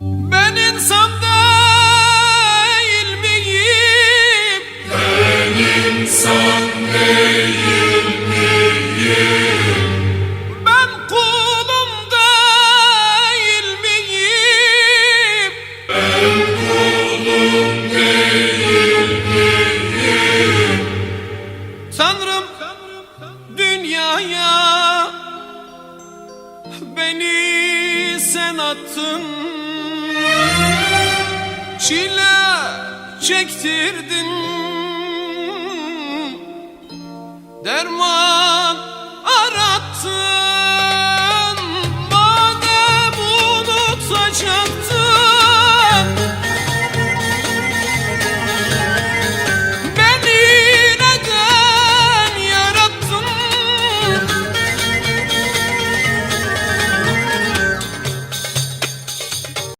Ben insan değil miyim? Ben kulum değil miyim? Tanrım dünyaya beni sen attın Çile çektirdin. Derman